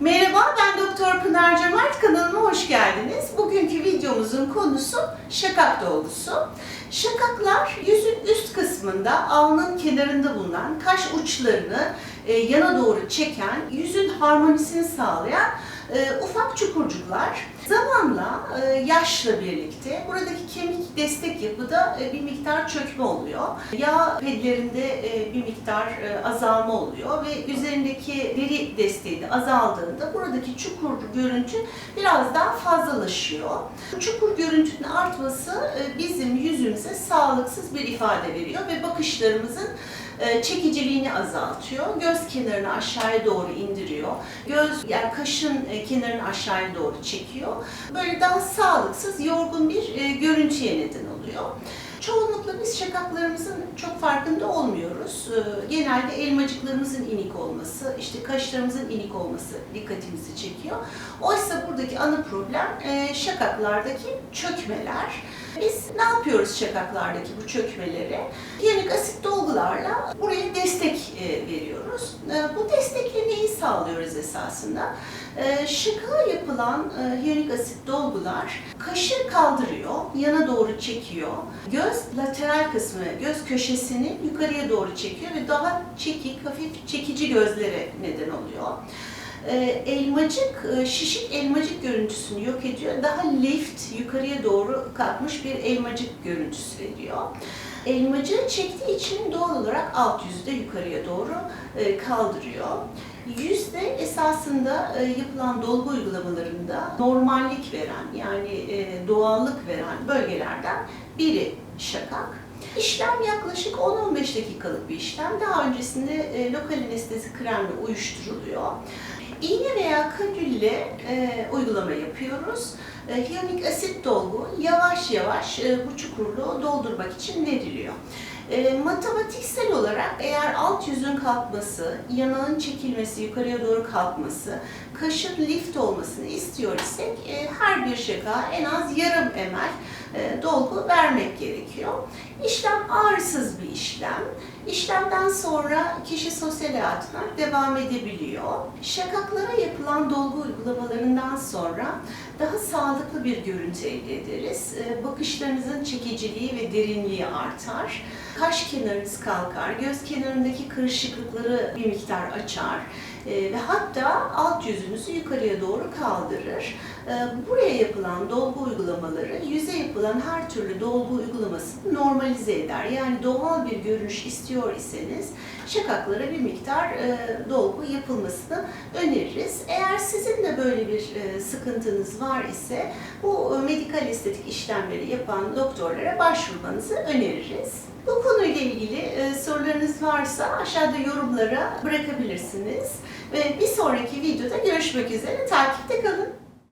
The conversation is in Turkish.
Merhaba, ben Doktor Pınar Cömert. Kanalıma hoş geldiniz. Bugünkü videomuzun konusu şakak dolgusu. Şakaklar yüzün üst kısmında, alnın kenarında bulunan kaş uçlarını e, yana doğru çeken, yüzün harmonisini sağlayan e, ufak çukurcuklar. Zamanla, e, yaşla birlikte buradaki kemik destek yapıda e, bir miktar çökme oluyor. Yağ pedlerinde e, bir miktar azalma oluyor ve üzerindeki deri desteği de azaldığında buradaki çukur görüntü biraz daha fazlalaşıyor. Çukur görüntünün artması bizim yüzümüze sağlıksız bir ifade veriyor ve bakışlarımızın çekiciliğini azaltıyor. Göz kenarını aşağıya doğru indiriyor. Göz yani kaşın e, kenarını aşağıya doğru çekiyor. Böyle daha sağlıksız, yorgun bir e, görüntüye neden oluyor. Çoğunlukla biz şakaklarımızın çok farkında olmuyoruz. Genelde elmacıklarımızın inik olması, işte kaşlarımızın inik olması dikkatimizi çekiyor. Oysa buradaki ana problem e, şakaklardaki çökmeler. Biz ne yapıyoruz şakaklardaki bu çökmeleri? Hyaluronik asit dolgularla buraya destek e, veriyoruz. E, Bu destekle neyi sağlıyoruz esasında? E, Şakağa yapılan e, hyaluronik asit dolgular kaşı kaldırıyor, yana doğru çekiyor. Göz lateral kısmı, göz köşesini yukarıya doğru çekiyor ve daha çekik, hafif çekici gözlere neden oluyor. E, elmacık, e, şişik elmacık görüntüsünü yok ediyor. Daha lift, yukarıya doğru kalkmış bir elmacık görüntüsü veriyor. Elmacığı çektiği için doğal olarak alt yüzü de yukarıya doğru e, kaldırıyor. Yüzde esasında e, yapılan dolgu uygulamalarında normallik veren yani e, doğallık veren bölgelerden biri şakak. İşlem yaklaşık 10-15 dakikalık bir işlem. Daha öncesinde e, lokal anestezi kremle uyuşturuluyor. İğne veya kanülle e, uygulama yapıyoruz. E, hyaluronik asit dolgu yavaş yavaş e, bu çukurluğu doldurmak için veriliyor. E, matematiksel olarak eğer alt yüzün kalkması, yanağın çekilmesi, yukarıya doğru kalkması, kaşın lift olmasını istiyor isek e, her bir şaka en az yarım ml e, dolgu vermek gerekiyor. Ağrısız bir işlem. İşlemden sonra kişi sosyal hayatına devam edebiliyor. Şakaklara yapılan dolgu uygulamalarından sonra daha sağlıklı bir görüntü elde ederiz. E, Bakışlarınızın çekiciliği ve derinliği artar. Kaş kenarınız kalkar, göz kenarındaki kırışıklıkları bir miktar açar E, ve hatta alt yüzünüzü yukarıya doğru kaldırır. E, Buraya yapılan dolgu uygulamaları yüze yapılan her türlü dolgu uygulamasını normalize eder. Yani doğal bir görünüş istiyor iseniz şakaklara bir miktar e, dolgu yapılmasını öneririz. Eğer sizin de böyle bir e, sıkıntınız var ise bu medikal estetik işlemleri yapan doktorlara başvurmanızı öneririz. Bu konuyla ilgili e, sorularınız varsa aşağıda yorumlara bırakabilirsiniz. Ve bir sonraki videoda görüşmek üzere. Takipte kalın.